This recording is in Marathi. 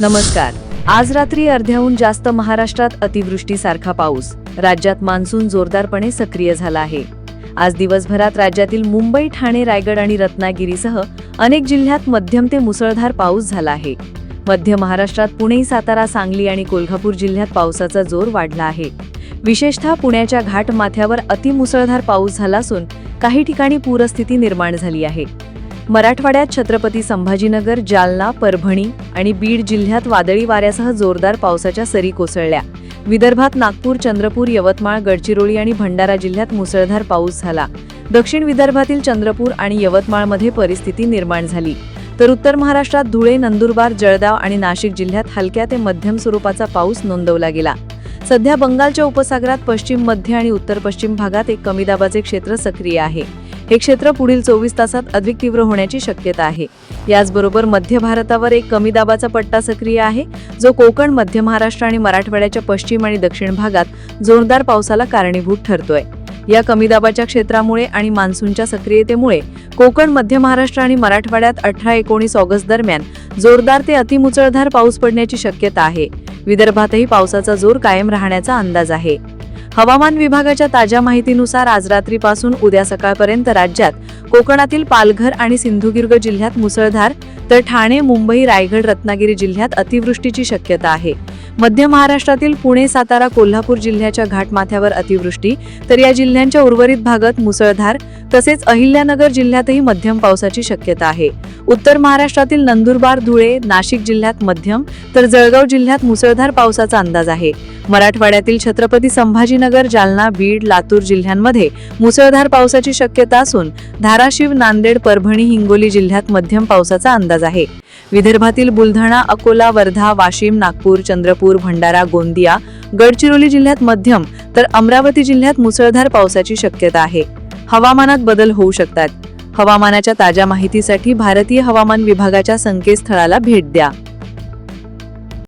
नमस्कार. आज रात्री अर्ध्याहून जास्त महाराष्ट्रात अतिवृष्टीसारखा पाऊस. राज्यात मान्सून जोरदारपणे सक्रिय झाला आहे. आज दिवसभरात राज्यातील मुंबई ठाणे रायगड आणि रत्नागिरीसह अनेक जिल्ह्यात मध्यम ते मुसळधार पाऊस झाला आहे. मध्य महाराष्ट्रात पुणे सातारा सांगली आणि कोल्हापूर जिल्ह्यात पावसाचा जोर वाढला आहे. विशेषतः पुण्याच्या घाटमाथ्यावर अतिमुसळधार पाऊस झाला असून काही ठिकाणी पूरस्थिती निर्माण झाली आहे. मराठवाड्यात छत्रपती संभाजीनगर जालना परभणी आणि बीड जिल्ह्यात वादळी वाऱ्यासह जोरदार पावसाच्या सरी कोसळल्या. विदर्भात नागपूर चंद्रपूर यवतमाळ गडचिरोली आणि भंडारा जिल्ह्यात मुसळधार पाऊस झाला. दक्षिण विदर्भातील चंद्रपूर आणि यवतमाळमध्ये परिस्थिती निर्माण झाली. तर उत्तर महाराष्ट्रात धुळे नंदुरबार जळगाव आणि नाशिक जिल्ह्यात हलक्या ते मध्यम स्वरूपाचा पाऊस नोंदवला गेला. सध्या बंगालच्या उपसागरात पश्चिम मध्य आणि उत्तर पश्चिम भागात एक कमी दाबाचे क्षेत्र सक्रिय आहे. हे क्षेत्र पुढील चोवीस तासात अधिक तीव्र होण्याची शक्यता आहे. याचबरोबर मध्य भारतावर एक कमी दाबाचा पट्टा सक्रिय आहे जो कोकण मध्य महाराष्ट्र आणि मराठवाड्याच्या पश्चिम आणि दक्षिण भागात जोरदार पावसाला कारणीभूत ठरतोय. या कमी दाबाच्या क्षेत्रामुळे आणि मान्सूनच्या सक्रियतेमुळे कोकण मध्य महाराष्ट्र आणि मराठवाड्यात अठरा एकोणीस ऑगस्ट दरम्यान जोरदार ते अतिमुसळधार पाऊस पडण्याची शक्यता आहे. विदर्भातही पावसाचा जोर कायम राहण्याचा अंदाज आहे. हवामान विभागाच्या ताज्या माहितीनुसार आज रात्रीपासून उद्या सकाळपर्यंत राज्यात कोकणातील पालघर आणि सिंधुदुर्ग जिल्ह्यात मुसळधार तर ठाणे मुंबई रायगड रत्नागिरी जिल्ह्यात अतिवृष्टीची शक्यता आहे. मध्य महाराष्ट्रातील पुणे सातारा कोल्हापूर जिल्ह्याच्या घाटमाथ्यावर अतिवृष्टी तर या जिल्ह्यांच्या उर्वरित भागात मुसळधार तसेच अहिल्यानगर जिल्ह्यातही मध्यम पावसाची शक्यता आहे. उत्तर महाराष्ट्रातील नंदुरबार धुळे नाशिक जिल्ह्यात मध्यम तर जळगाव जिल्ह्यात मुसळधार पावसाचा अंदाज आहे. मराठवाड्यातील छत्रपती संभाजीनगर जालना बीड लातूर जिल्ह्यांमध्ये मुसळधार पावसाची शक्यता असून धाराशिव नांदेड परभणी हिंगोली जिल्ह्यात मध्यम पावसाचा अंदाज आहे. विदर्भातील बुलढाणा अकोला वर्धा वाशिम नागपूर चंद्रपूर भंडारा गोंदिया गडचिरोली जिल्ह्यात मध्यम तर अमरावती जिल्ह्यात मुसळधार पावसाची शक्यता आहे. हवामानात बदल होऊ शकतात. हवामानाच्या ताज्या माहितीसाठी भारतीय हवामान विभागाच्या संकेतस्थळाला भेट द्या.